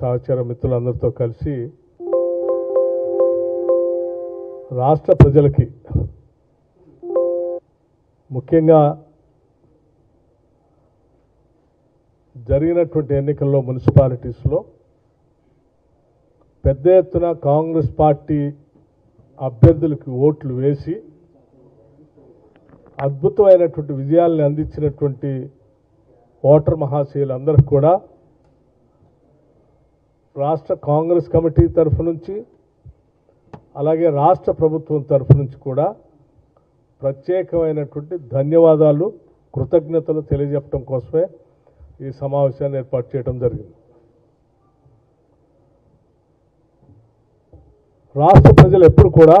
సహచర మిత్రులందరితో కలిసి రాష్ట్ర ప్రజలకి ముఖ్యంగా జరిగినటువంటి ఎన్నికల్లో మున్సిపాలిటీస్లో పెద్ద ఎత్తున కాంగ్రెస్ పార్టీ అభ్యర్థులకి ఓట్లు వేసి అద్భుతమైనటువంటి విజయాల్ని అందించినటువంటి ఓటర్ మహాశయులందరికీ కూడా రాష్ట్ర కాంగ్రెస్ కమిటీ తరఫు నుంచి అలాగే రాష్ట్ర ప్రభుత్వం తరఫు నుంచి కూడా ప్రత్యేకమైనటువంటి ధన్యవాదాలు కృతజ్ఞతలు తెలియజెప్పడం కోసమే ఈ సమావేశాన్ని ఏర్పాటు చేయడం జరిగింది. రాష్ట్ర ప్రజలు ఎప్పుడు కూడా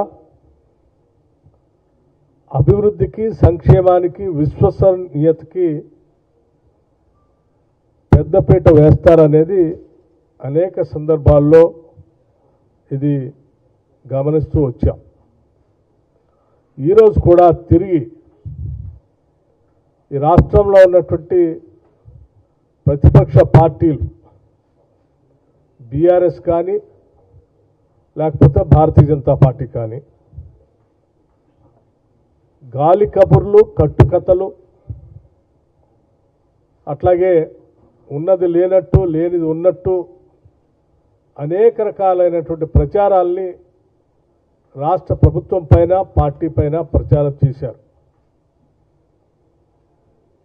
అభివృద్ధికి సంక్షేమానికి విశ్వసనీయతకి పెద్దపీట వేస్తారనేది అనేక సందర్భాల్లో ఇది గమనిస్తూ వచ్చాం. ఈరోజు కూడా తిరిగి ఈ రాష్ట్రంలో ఉన్నటువంటి ప్రతిపక్ష పార్టీలు బీఆర్ఎస్ కానీ లేకపోతే భారతీయ జనతా పార్టీ కానీ గాలి కబుర్లు కట్టుకథలు అట్లాగే ఉన్నది లేనట్టు లేనిది ఉన్నట్టు అనేక రకాలైనటువంటి ప్రచారాల్ని రాష్ట్ర ప్రభుత్వం పైన పార్టీ పైన ప్రచారం చేశారు.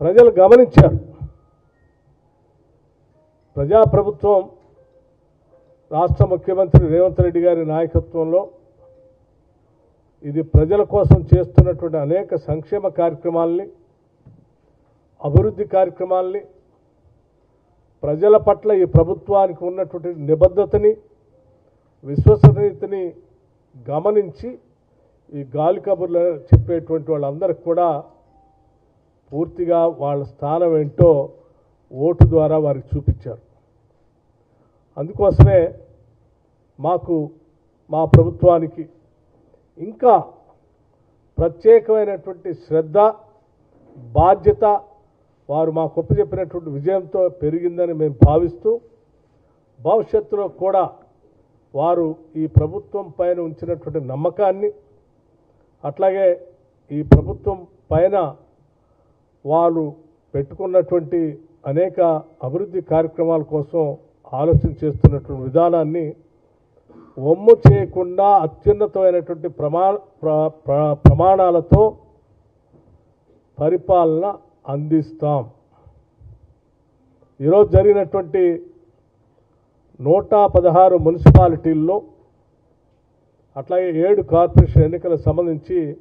ప్రజలు గమనించారు. ప్రజాప్రభుత్వం రాష్ట్ర ముఖ్యమంత్రి రేవంత్ రెడ్డి గారి నాయకత్వంలో ఇది ప్రజల కోసం చేస్తున్నటువంటి అనేక సంక్షేమ కార్యక్రమాల్ని అభివృద్ధి కార్యక్రమాల్ని ప్రజల పట్ల ఈ ప్రభుత్వానికి ఉన్నటువంటి నిబద్ధతని విశ్వసనీయతని గమనించి ఈ గాలి కబుర్లు చెప్పేటువంటి వాళ్ళందరికీ కూడా పూర్తిగా వాళ్ళ స్థానం ఏంటో ఓటు ద్వారా వారికి చూపించారు. అందుకోసమే మాకు మా ప్రభుత్వానికి ఇంకా ప్రత్యేకమైనటువంటి శ్రద్ధ బాధ్యత వారు మా మాకు ఒప్పచెప్పినటువంటి విజయంతో పెరిగిందని మేము భావిస్తూ భవిష్యత్తులో కూడా వారు ఈ ప్రభుత్వం పైన ఉంచినటువంటి నమ్మకాన్ని అట్లాగే ఈ ప్రభుత్వం పైన వారు పెట్టుకున్నటువంటి అనేక అభివృద్ధి కార్యక్రమాల కోసం ఆలోచన చేస్తున్నటువంటి విధానాన్ని ఒమ్ము చేయకుండా అత్యున్నతమైనటువంటి ప్రమాణ ప్ర- ప్రమాణాలతో పరిపాలన అందిస్తాం. ఈరోజు జరిగినటువంటి నూట పదహారు మున్సిపాలిటీల్లో అట్లాగే ఏడు కార్పొరేషన్ ఎన్నికలకు సంబంధించి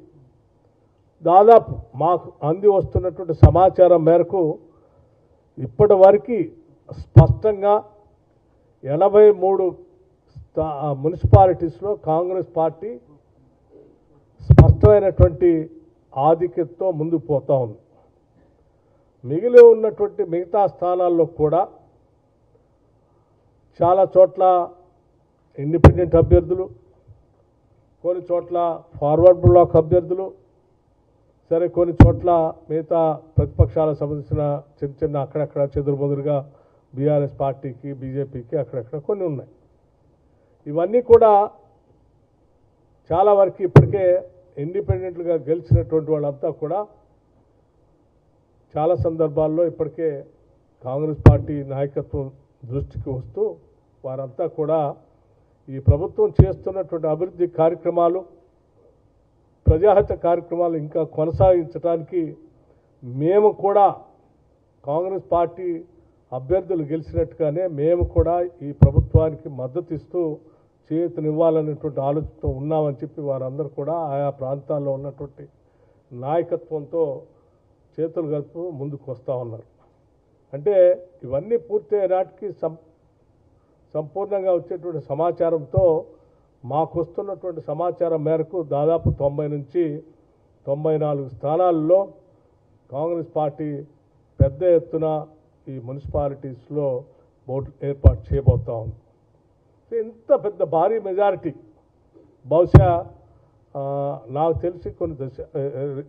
దాదాపు మాకు అంది వస్తున్నటువంటి సమాచారం మేరకు ఇప్పటి వరకు స్పష్టంగా ఎనభై మూడు స్థా- మున్సిపాలిటీస్లో కాంగ్రెస్ పార్టీ స్పష్టమైనటువంటి ఆధిక్యతతో ముందుకు పోతా ఉంది. మిగిలి ఉన్నటువంటి మిగతా స్థానాల్లో కూడా చాలా చోట్ల ఇండిపెండెంట్ అభ్యర్థులు కొన్ని చోట్ల ఫార్వర్డ్ బ్లాక్ అభ్యర్థులు సరే కొన్ని చోట్ల మిగతా ప్రతిపక్షాలకు సంబంధించిన చిన్న చిన్న అక్కడక్కడ చెదురుమదురుగా బీఆర్ఎస్ పార్టీకి బీజేపీకి అక్కడక్కడ కొన్ని ఉన్నాయి. ఇవన్నీ కూడా చాలా వరకు ఇప్పటికే ఇండిపెండెంట్గా గెలిచినటువంటి వాళ్ళంతా కూడా చాలా సందర్భాల్లో ఇప్పటికే కాంగ్రెస్ పార్టీ నాయకత్వం దృష్టికి వస్తూ వారంతా కూడా ఈ ప్రభుత్వం చేస్తున్నటువంటి అభివృద్ధి కార్యక్రమాలు ప్రజాహిత కార్యక్రమాలు ఇంకా కొనసాగించడానికి మేము కూడా కాంగ్రెస్ పార్టీ అభ్యర్థులు గెలిచినట్టుగానే మేము కూడా ఈ ప్రభుత్వానికి మద్దతు ఇస్తూ చేతునివ్వాలనేటువంటి ఆలోచనతో ఉన్నామని చెప్పి వారందరూ కూడా ఆయా ప్రాంతాల్లో ఉన్నటువంటి నాయకత్వంతో చేతులు కలుపు ముందుకు వస్తూ ఉన్నారు. అంటే ఇవన్నీ పూర్తయ్యే నాటికి సం సంపూర్ణంగా వచ్చేటువంటి సమాచారంతో మాకు వస్తున్నటువంటి సమాచారం మేరకు దాదాపు తొంభై నుంచి తొంభై నాలుగు స్థానాల్లో కాంగ్రెస్ పార్టీ పెద్ద ఎత్తున ఈ మున్సిపాలిటీస్లో ఓట్లు ఏర్పాటు చేయబోతా ఉంది. ఇంత పెద్ద భారీ మెజారిటీ. బహుశా నాకు తెలిసి కొన్ని దశ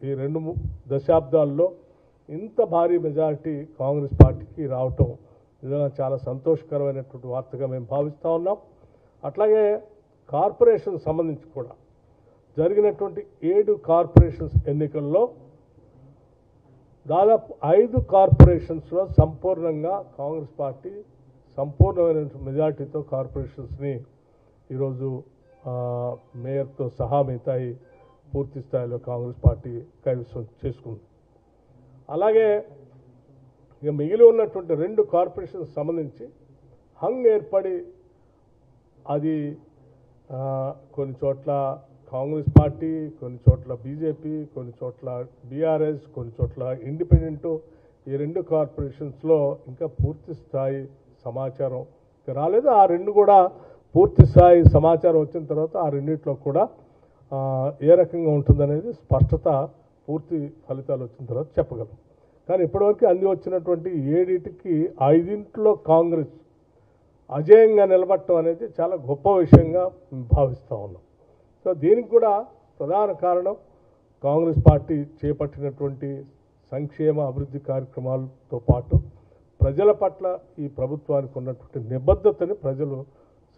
ఈ రెండు దశాబ్దాల్లో ఇంత భారీ మెజారిటీ కాంగ్రెస్ పార్టీకి రావటం నిజంగా చాలా సంతోషకరమైనటువంటి వార్తగా మేము భావిస్తూ ఉన్నాం. అట్లాగే కార్పొరేషన్ సంబంధించి కూడా జరిగినటువంటి ఏడు కార్పొరేషన్స్ ఎన్నికల్లో దాదాపు ఐదు కార్పొరేషన్స్లో సంపూర్ణంగా కాంగ్రెస్ పార్టీ సంపూర్ణమైన మెజార్టీతో కార్పొరేషన్స్ని ఈరోజు మేయర్తో సహా మిగతాయి పూర్తి స్థాయిలో కాంగ్రెస్ పార్టీ కైవసం చేసుకుంది. అలాగే ఇక మిగిలి ఉన్నటువంటి రెండు కార్పొరేషన్స్ సంబంధించి హంగ్ ఏర్పడి అది కొన్ని చోట్ల కాంగ్రెస్ పార్టీ కొన్ని చోట్ల బీజేపీ కొన్ని చోట్ల బీఆర్ఎస్ కొన్ని చోట్ల ఇండిపెండెంట్ ఈ రెండు కార్పొరేషన్స్లో ఇంకా పూర్తి స్థాయి సమాచారం ఇంకా రాలేదు. ఆ రెండు కూడా పూర్తి స్థాయి సమాచారం వచ్చిన తర్వాత ఆ రెండిట్లో కూడా ఏ రకంగా ఉంటుందనేది స్పష్టత పూర్తి ఫలితాలు వచ్చిన తర్వాత చెప్పగలం. కానీ ఇప్పటివరకు అంది వచ్చినటువంటి ఏడింటికి ఐదింట్లో కాంగ్రెస్ అజేయంగా నిలబడటం అనేది చాలా గొప్ప విషయంగా భావిస్తూ ఉన్నాం. సో దీనికి కూడా ప్రధాన కారణం కాంగ్రెస్ పార్టీ చేపట్టినటువంటి సంక్షేమ అభివృద్ధి కార్యక్రమాలతో పాటు ప్రజల పట్ల ఈ ప్రభుత్వానికి ఉన్నటువంటి నిబద్ధతని ప్రజలు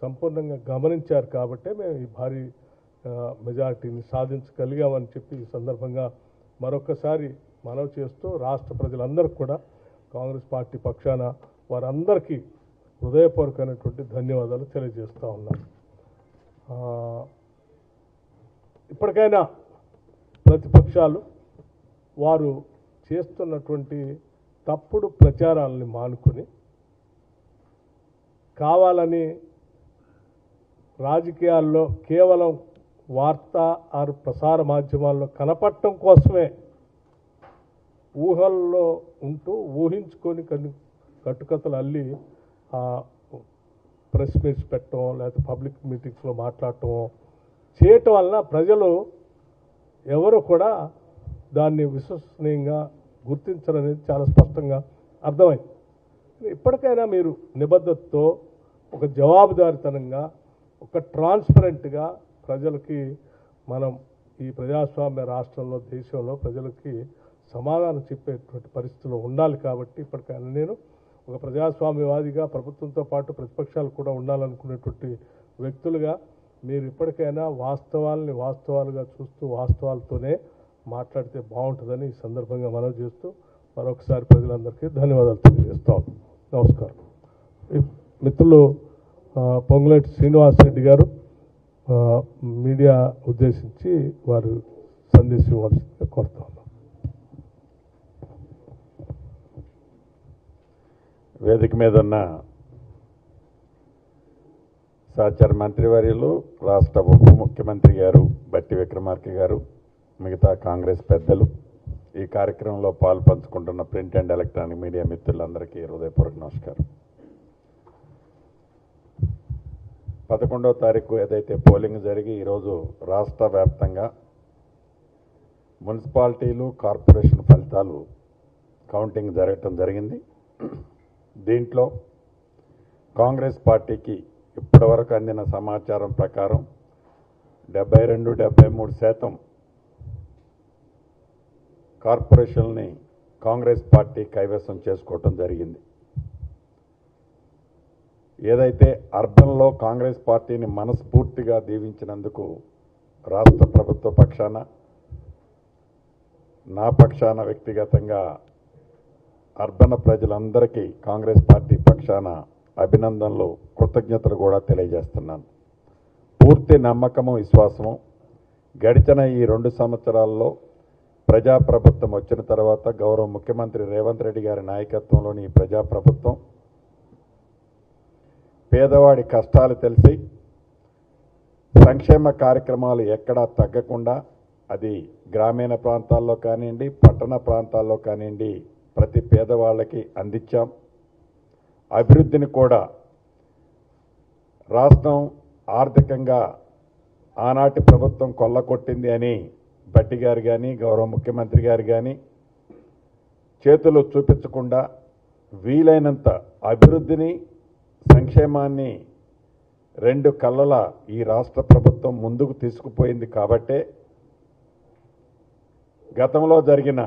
సంపూర్ణంగా గమనించారు కాబట్టే మేము ఈ భారీ మెజార్టీని మెజారిటీని సాధించగలిగామని చెప్పి ఈ సందర్భంగా మరొకసారి మనవి చేస్తూ రాష్ట్ర ప్రజలందరికీ కూడా కాంగ్రెస్ పార్టీ పక్షాన వారందరికీ హృదయపూర్వకమైనటువంటి ధన్యవాదాలు తెలియజేస్తూ ఉన్నాను ఇప్పటికైనా ప్రతిపక్షాలు వారు చేస్తున్నటువంటి తప్పుడు ప్రచారాలని మానుకొని కావాలని రాజకీయాల్లో కేవలం వార్త ఆరు ప్రసార మాధ్యమాల్లో కనపడటం కోసమే ఊహల్లో ఉంటూ ఊహించుకొని కొన్ని కట్టుకథలు అల్లి ప్రెస్ మీట్స్ పెట్టడం లేకపోతే పబ్లిక్ మీటింగ్స్లో మాట్లాడటం చేయటం వలన ప్రజలు ఎవరు కూడా దాన్ని విశ్వసనీయంగా గుర్తించరనేది చాలా స్పష్టంగా అర్థమైంది. ఇప్పటికైనా మీరు నిబద్ధతతో ఒక జవాబుదారితనంగా ఒక ట్రాన్స్పరెంట్గా ప్రజలకి మనం ఈ ప్రజాస్వామ్య రాష్ట్రంలో దేశంలో ప్రజలకి సమాధానం చెప్పేటువంటి పరిస్థితులు ఉండాలి కాబట్టి ఇప్పటికైనా నేను ఒక ప్రజాస్వామ్యవాదిగా ప్రభుత్వంతో పాటు ప్రతిపక్షాలు కూడా ఉండాలనుకునేటువంటి వ్యక్తులుగా మీరు ఇప్పటికైనా వాస్తవాల్ని వాస్తవాలుగా చూస్తూ వాస్తవాలతోనే మాట్లాడితే బాగుంటుందని ఈ సందర్భంగా మనం చేస్తూ మరొకసారి ప్రజలందరికీ ధన్యవాదాలు తెలియజేస్తాం నమస్కారం. మిత్రులు పొంగులేటి శ్రీనివాసరెడ్డి గారు మీడియా ఉద్దేశించి వారు సందేశం ఇవ్వాల్సిందిగా కోరుతా ఉన్నాం. వేదిక మీద ఉన్న సహచార మంత్రివర్యులు రాష్ట్ర ఉప ముఖ్యమంత్రి గారు బట్టి విక్రమార్క గారు మిగతా కాంగ్రెస్ పెద్దలు ఈ కార్యక్రమంలో పాలు పంచుకుంటున్న ప్రింట్ అండ్ ఎలక్ట్రానిక్ మీడియా మిత్రులందరికీ హృదయపూర్వక నమస్కారం. పదకొండవ తారీఖు ఏదైతే పోలింగ్ జరిగి ఈరోజు రాష్ట్ర వ్యాప్తంగా మున్సిపాలిటీలు కార్పొరేషన్ ఫలితాలు కౌంటింగ్ జరగటం జరిగింది. దీంట్లో కాంగ్రెస్ పార్టీకి ఇప్పటివరకు అందిన సమాచారం ప్రకారం డెబ్బై రెండు డెబ్బై మూడు శాతం కార్పొరేషన్ని కాంగ్రెస్ పార్టీ కైవసం చేసుకోవటం జరిగింది. ఏదైతే అర్బన్లో కాంగ్రెస్ పార్టీని మనస్ఫూర్తిగా దీవించినందుకు రాష్ట్ర ప్రభుత్వ పక్షాన నా పక్షాన వ్యక్తిగతంగా అర్బన్ ప్రజలందరికీ కాంగ్రెస్ పార్టీ పక్షాన అభినందనలు కృతజ్ఞతలు కూడా తెలియజేస్తున్నాను. పూర్తి నమ్మకము విశ్వాసము గడిచిన ఈ రెండు సంవత్సరాల్లో ప్రజాప్రభుత్వం వచ్చిన తర్వాత గౌరవ ముఖ్యమంత్రి రేవంత్ రెడ్డి గారి నాయకత్వంలోని ఈ ప్రజాప్రభుత్వం పేదవాడి కష్టాలు తెలిసి సంక్షేమ కార్యక్రమాలు ఎక్కడా తగ్గకుండా అది గ్రామీణ ప్రాంతాల్లో కానివ్వండి పట్టణ ప్రాంతాల్లో కానివ్వండి ప్రతి పేదవాళ్ళకి అందించాం. అభివృద్ధిని కూడా రాష్ట్రం ఆర్థికంగా ఆనాటి ప్రభుత్వం కొల్లకొట్టింది అని బట్టి గారు కానీ గౌరవ ముఖ్యమంత్రి గారు కానీ చేతులు చూపించకుండా వీలైనంత అభివృద్ధిని సంక్షేమాన్ని రెండు కళ్ళల ఈ రాష్ట్ర ప్రభుత్వం ముందుకు తీసుకుపోయింది కాబట్టే గతంలో జరిగిన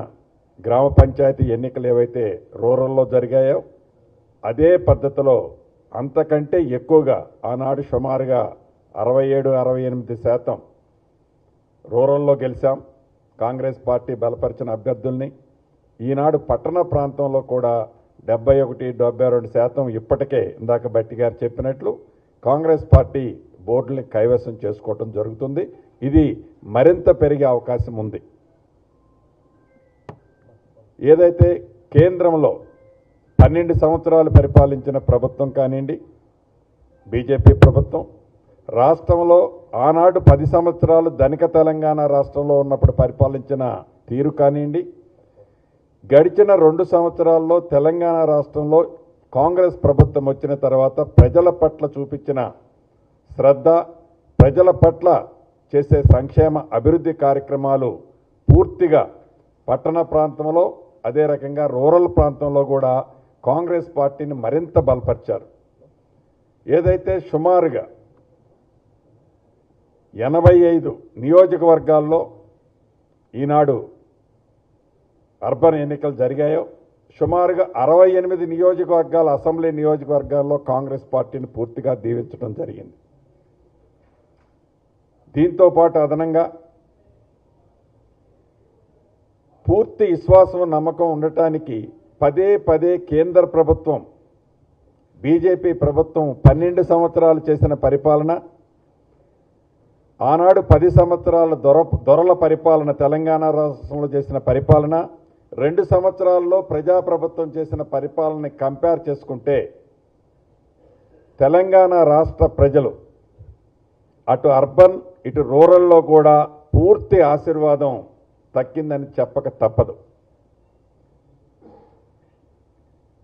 గ్రామ పంచాయతీ ఎన్నికలు ఏవైతే రూరల్లో జరిగాయో అదే పద్ధతిలో అంతకంటే ఎక్కువగా ఆనాడు సుమారుగా అరవై ఏడు అరవై ఎనిమిది శాతం రూరల్లో గెలిచాం. కాంగ్రెస్ పార్టీ బలపరిచిన అభ్యర్థుల్ని ఈనాడు పట్టణ ప్రాంతంలో కూడా డెబ్బై ఒకటి డెబ్బై రెండు శాతం ఇప్పటికే ఇందాక బట్టి గారు చెప్పినట్లు కాంగ్రెస్ పార్టీ బోర్డుని కైవసం చేసుకోవటం జరుగుతుంది. ఇది మరింత పెరిగే అవకాశం ఉంది. ఏదైతే కేంద్రంలో పన్నెండు సంవత్సరాలు పరిపాలించిన ప్రభుత్వం కానివ్వండి బీజేపీ ప్రభుత్వం రాష్ట్రంలో ఆనాడు పది సంవత్సరాలు ధనిక తెలంగాణ రాష్ట్రంలో ఉన్నప్పుడు పరిపాలించిన తీరు కానివ్వండి గడిచిన రెండు సంవత్సరాల్లో తెలంగాణ రాష్ట్రంలో కాంగ్రెస్ ప్రభుత్వం వచ్చిన తర్వాత ప్రజల పట్ల చూపించిన శ్రద్ధ ప్రజల పట్ల చేసే సంక్షేమ అభివృద్ధి కార్యక్రమాలు పూర్తిగా పట్టణ ప్రాంతంలో అదే రకంగా రూరల్ ప్రాంతంలో కూడా కాంగ్రెస్ పార్టీని మరింత బలపరిచారు. ఏదైతే సుమారుగా ఎనభై ఐదు నియోజకవర్గాల్లో ఈనాడు అర్బన్ ఎన్నికలు జరిగాయో సుమారుగా అరవై ఎనిమిది నియోజకవర్గాల అసెంబ్లీ నియోజకవర్గాల్లో కాంగ్రెస్ పార్టీని పూర్తిగా దీవించడం జరిగింది. దీంతో పాటు అదనంగా పూర్తి విశ్వాసం నమ్మకం ఉండటానికి పదే పదే కేంద్ర ప్రభుత్వం బీజేపీ ప్రభుత్వం పన్నెండు సంవత్సరాలు చేసిన పరిపాలన ఆనాడు పది సంవత్సరాల దొర దొరల పరిపాలన తెలంగాణ రాష్ట్రంలో చేసిన పరిపాలన రెండు సంవత్సరాల్లో ప్రజాప్రభుత్వం చేసిన పరిపాలనని కంపేర్ చేసుకుంటే తెలంగాణ రాష్ట్ర ప్రజలు అటు అర్బన్ ఇటు రూరల్లో కూడా పూర్తి ఆశీర్వాదం తక్కిందని చెప్పక తప్పదు.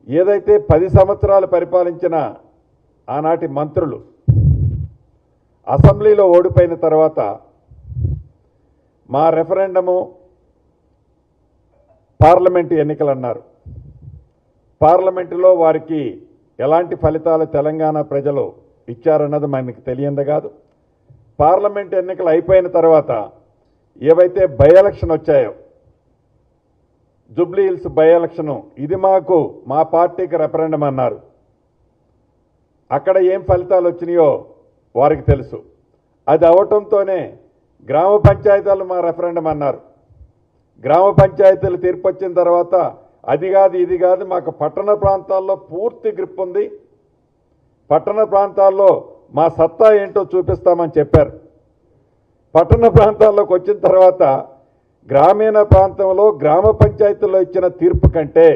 ఏదైతే పది సంవత్సరాలు పరిపాలించిన ఆనాటి మంత్రులు అసెంబ్లీలో ఓడిపోయిన తర్వాత మా రెఫరెండము పార్లమెంటు ఎన్నికలు అన్నారు పార్లమెంటులో వారికి ఎలాంటి ఫలితాలు తెలంగాణ ప్రజలు ఇచ్చారన్నది మనకి తెలియంది కాదు. పార్లమెంట్ ఎన్నికలు అయిపోయిన తర్వాత ఏవైతే బై ఎలక్షన్ వచ్చాయో జుబ్లీ హిల్స్ బై ఎలక్షను ఇది మాకు మా పార్టీకి రెఫరెండం అన్నారు. అక్కడ ఏం ఫలితాలు వచ్చినాయో వారికి తెలుసు. అది అవటంతోనే గ్రామ పంచాయతీలు మా రెఫరెండం అన్నారు. గ్రామ పంచాయతీలు తీర్పు వచ్చిన తర్వాత అది కాదు ఇది కాదు మాకు పట్టణ ప్రాంతాల్లో పూర్తి గ్రిప్ ఉంది. పట్టణ ప్రాంతాల్లో మా సత్తా ఏంటో చూపిస్తామని చెప్పారు. పట్టణ ప్రాంతాల్లోకి వచ్చిన తర్వాత గ్రామీణ ప్రాంతంలో గ్రామ పంచాయతీల్లో ఇచ్చిన తీర్పు కంటే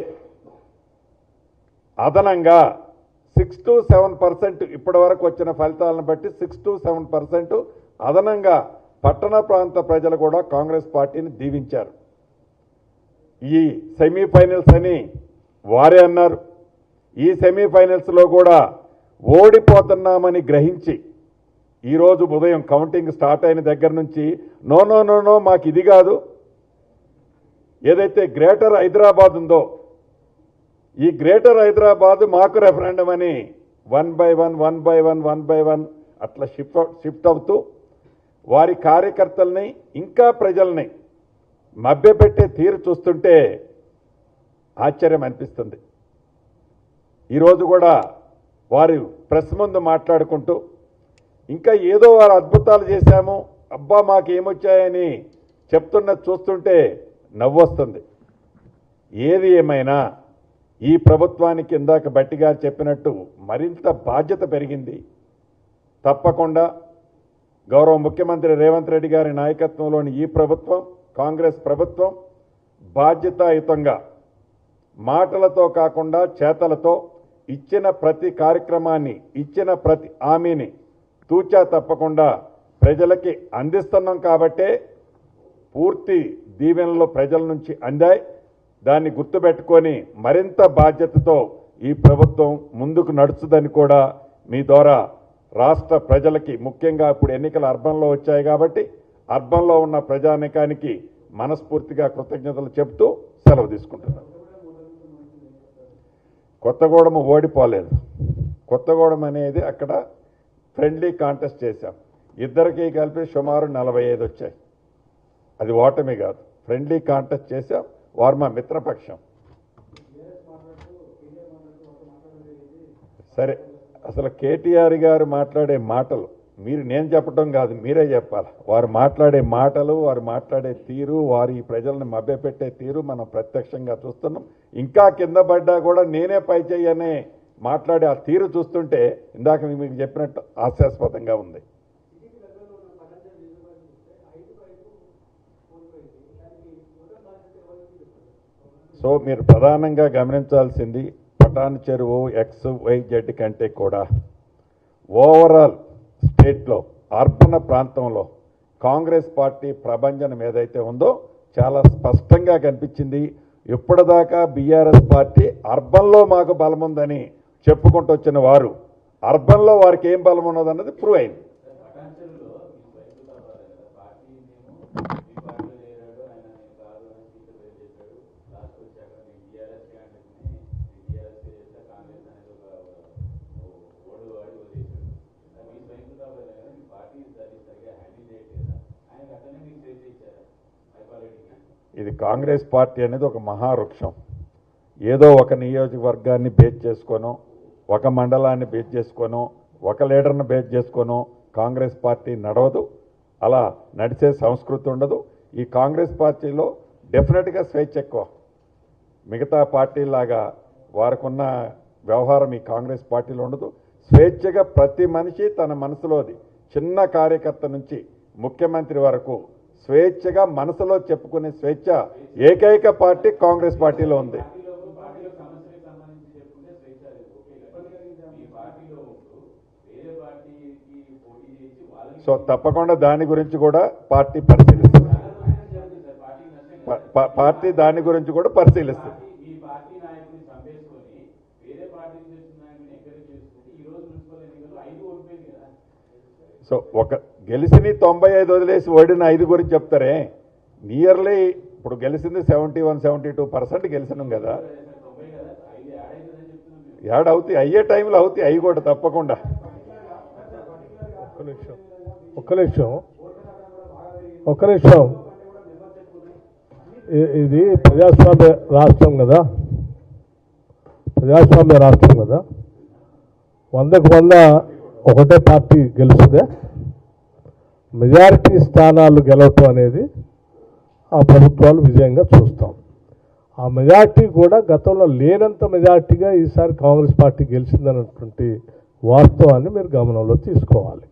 అదనంగా సిక్స్ టు సెవెన్ పర్సెంట్ ఇప్పటి వరకు వచ్చిన ఫలితాలను బట్టి సిక్స్ టు సెవెన్ పర్సెంట్ అదనంగా పట్టణ ప్రాంత ప్రజలు కూడా కాంగ్రెస్ పార్టీని దీవించారు. ఈ సెమీఫైనల్స్ అని వారే అన్నారు. ఈ సెమీఫైనల్స్లో కూడా ఓడిపోతున్నామని గ్రహించి ఈరోజు ఉదయం కౌంటింగ్ స్టార్ట్ అయిన దగ్గర నుంచి నో నో నో నో మాకు ఇది కాదు. ఏదైతే గ్రేటర్ హైదరాబాద్ ఉందో ఈ గ్రేటర్ హైదరాబాద్ మాకు రెఫరెండం అని one by one one by one one by one అట్లా షిఫ్ట్ షిఫ్ట్ అవుతూ వారి కార్యకర్తల్ని ఇంకా ప్రజల్ని మభ్యపెట్టే తీరు చూస్తుంటే ఆశ్చర్యం అనిపిస్తుంది. ఈరోజు కూడా వారు ప్రెస్ ముందు మాట్లాడుకుంటూ ఇంకా ఏదో వారు అద్భుతాలు చేశాము అబ్బా మాకు ఏమొచ్చాయని చెప్తున్నది చూస్తుంటే నవ్వొస్తుంది. ఏది ఏమైనా ఈ ప్రభుత్వానికి ఇందాక బట్టిగా చెప్పినట్టు మరింత బాధ్యత పెరిగింది. తప్పకుండా గౌరవ ముఖ్యమంత్రి రేవంత్ రెడ్డి గారి నాయకత్వంలోని ఈ ప్రభుత్వం కాంగ్రెస్ ప్రభుత్వం బాధ్యతాయుతంగా మాటలతో కాకుండా చేతలతో ఇచ్చిన ప్రతి కార్యక్రమాన్ని ఇచ్చిన ప్రతి హామీని తూచా తప్పకుండా ప్రజలకి అందిస్తున్నాం కాబట్టే పూర్తి దీవెనలు ప్రజల నుంచి అందాయి. దాన్ని గుర్తుపెట్టుకొని మరింత బాధ్యతతో ఈ ప్రభుత్వం ముందుకు నడుచుదని కూడా మీ ద్వారా రాష్ట్ర ప్రజలకి ముఖ్యంగా ఇప్పుడు ఎన్నికలు అర్బన్లో వచ్చాయి కాబట్టి అర్బన్లో ఉన్న ప్రజానికానికి మనస్ఫూర్తిగా కృతజ్ఞతలు చెప్తూ సెలవు తీసుకుంటున్నాను. కొత్తగూడెం ఓడిపోలేదు. కొత్తగూడెం అనేది అక్కడ ఫ్రెండ్లీ కాంటెస్ట్ చేశాం. ఇద్దరికి కలిపి సుమారు నలభై ఐదు వచ్చాయి. అది ఓటమి కాదు. ఫ్రెండ్లీ కాంటెస్ట్ చేశాం. వారు మా మిత్రపక్షం. సరే అసలు కేటీఆర్ గారు మాట్లాడే మాటలు మీరు నేను చెప్పడం కాదు మీరే చెప్పాలి. వారు మాట్లాడే మాటలు వారు మాట్లాడే తీరు వారి ప్రజలను మభ్యపెట్టే తీరు మనం ప్రత్యక్షంగా చూస్తున్నాం. ఇంకా కింద పడ్డా కూడా నేనే పై చేయనే మాట్లాడే ఆ తీరు చూస్తుంటే ఇందాక మీకు చెప్పినట్టు హాస్యాస్పదంగా ఉంది. సో మీరు ప్రధానంగా గమనించాల్సింది పటాన్ చెరువు ఎక్స్ వై జెడ్ కంటే కూడా. ఓవరాల్ స్టేట్లో అర్బన్ ప్రాంతంలో కాంగ్రెస్ పార్టీ ప్రభంజనం ఏదైతే ఉందో చాలా స్పష్టంగా కనిపించింది. ఇప్పటిదాకా బీఆర్ఎస్ పార్టీ అర్బన్లో మాకు బలముందని చెప్పుకుంటూ వచ్చిన వారు అర్బన్లో వారికి ఏం బలం ఉన్నదన్నది ప్రూవ్ అయింది. ఇది కాంగ్రెస్ పార్టీ అనేది ఒక మహావృక్షం. ఏదో ఒక నియోజకవర్గాన్ని బేస్ చేసుకోను ఒక మండలాన్ని బేస్ చేసుకోను ఒక లీడర్ని బేస్ చేసుకోను కాంగ్రెస్ పార్టీ నడవదు అలా నడిచే సంస్కృతి ఉండదు. ఈ కాంగ్రెస్ పార్టీలో డెఫినెట్గా స్వేచ్ఛ ఎక్కువ. మిగతా పార్టీలాగా వారికున్న వ్యవహారం ఈ కాంగ్రెస్ పార్టీలో ఉండదు. స్వేచ్ఛగా ప్రతి మనిషి తన మనసులోది చిన్న కార్యకర్త నుంచి ముఖ్యమంత్రి వరకు స్వేచ్ఛగా మనసులో చెప్పుకునే స్వేచ్ఛ ఏకైక పార్టీ కాంగ్రెస్ పార్టీలో ఉంది. సో తప్పకుండా దాని గురించి కూడా పార్టీ పరిశీలిస్తుంది. పార్టీ దాని గురించి కూడా పరిశీలిస్తుంది. సో ఒక గెలిచిన తొంభై ఐదు వదిలేసి ఓడిన ఐదు గురించి చెప్తారే? నియర్లీ ఇప్పుడు గెలిచింది seventy one seventy two percent గెలిచినాం కదా. యాడ్ అవుతాయి అయ్యే టైంలో అవుతాయి అవి కూడా తప్పకుండా. ఒక్క నిమిషం ఒక్క నిమిషం ఒక్క నిమిషం. ఇది ప్రజాస్వామ్య రాష్ట్రం కదా. ప్రజాస్వామ్య రాష్ట్రం కదా. వందకు వంద ఒకటే పార్టీ గెలుస్తుందే. మెజారిటీ స్థానాలు గెలవటం అనేది ఆ ప్రభుత్వాలు విజయంగా చూస్తాం. ఆ మెజార్టీ కూడా గతంలో లేనంత మెజార్టీగా ఈసారి కాంగ్రెస్ పార్టీ గెలిచిందన్నటువంటి వాస్తవాన్ని మీరు గమనంలో తీసుకోవాలి.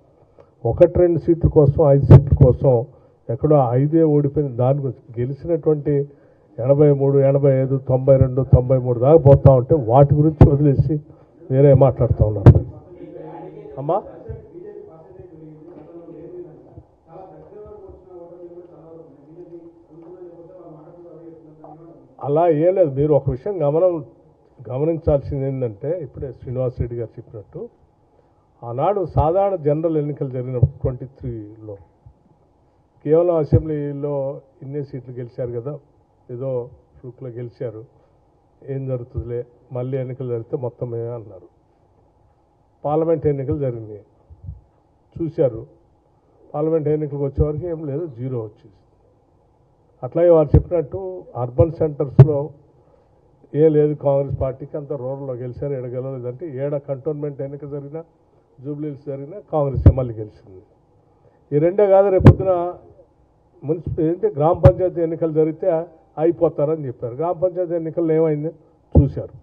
ఒకటి రెండు సీట్ల కోసం ఐదు సీట్ల కోసం ఎక్కడో ఐదే ఓడిపోయిన దాని గురించి గెలిచినటువంటి ఎనభై మూడు ఎనభై ఐదు తొంభై రెండు తొంభై మూడు దాకా పోతా ఉంటే వాటి గురించి వదిలేసి వేరే మాట్లాడుతూ ఉన్నారు. అమ్మా? అలా ఏం లేదు. మీరు ఒక విషయం గమనం గమనించాల్సింది ఏంటంటే ఇప్పుడే శ్రీనివాస్ రెడ్డి గారు చెప్పినట్టు ఆనాడు సాధారణ జనరల్ ఎన్నికలు జరిగిన ట్వంటీ త్రీలో కేవలం అసెంబ్లీలో ఇన్నే సీట్లు గెలిచారు కదా ఏదో ఫ్లూక్లో గెలిచారు. ఏం జరుగుతుందిలే మళ్ళీ ఎన్నికలు జరిగితే మొత్తం మేమే అన్నారు. పార్లమెంట్ ఎన్నికలు జరిగినాయి. చూశారు. పార్లమెంట్ ఎన్నికలకు వచ్చేవరకు ఏం లేదు జీరో వచ్చేసి అట్లాగే వారు చెప్పినట్టు అర్బన్ సెంటర్స్లో ఏ లేదు కాంగ్రెస్ పార్టీకి అంత రూరల్లో గెలిచారు ఏడ గెలవలేదంటే ఏడ కంటోన్మెంట్ ఎన్నిక జరిగినా జూబ్లీస్ జరిగినా కాంగ్రెస్ మళ్ళీ గెలిచింది. ఈ రెండే కాదు రేపొద్దున మున్సిపల్ ఏంటి గ్రామ పంచాయతీ ఎన్నికలు జరిగితే అయిపోతారని చెప్పారు. గ్రామ పంచాయతీ ఎన్నికల్లో ఏమైంది? చూశారు.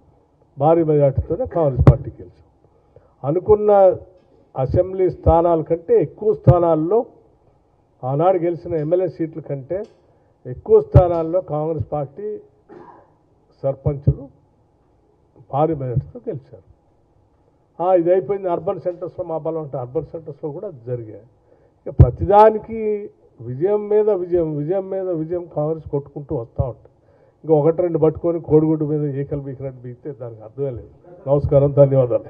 భారీ మెజార్టీతోనే కాంగ్రెస్ పార్టీ గెలిచారు అనుకున్న అసెంబ్లీ స్థానాల కంటే ఎక్కువ స్థానాల్లో ఆనాడు గెలిచిన ఎమ్మెల్యే సీట్ల కంటే ఎక్కువ స్థానాల్లో కాంగ్రెస్ పార్టీ సర్పంచులు భారీ మెజార్టీతో గెలిచారు. ఇది అయిపోయింది అర్బన్ సెంటర్స్లో మా బలం అంటే అర్బన్ సెంటర్స్లో కూడా జరిగాయి. ఇక ప్రతిదానికి విజయం మీద విజయం విజయం మీద విజయం కాంగ్రెస్ కొట్టుకుంటూ వస్తూ ఉంటాయి ఇంకా ఒకటి రెండు పట్టుకొని కోడిగుడ్డు మీద ఏకలు బీకినట్టు బీకితే దానికి అర్థమే లేదు. నమస్కారం ధన్యవాదాలు.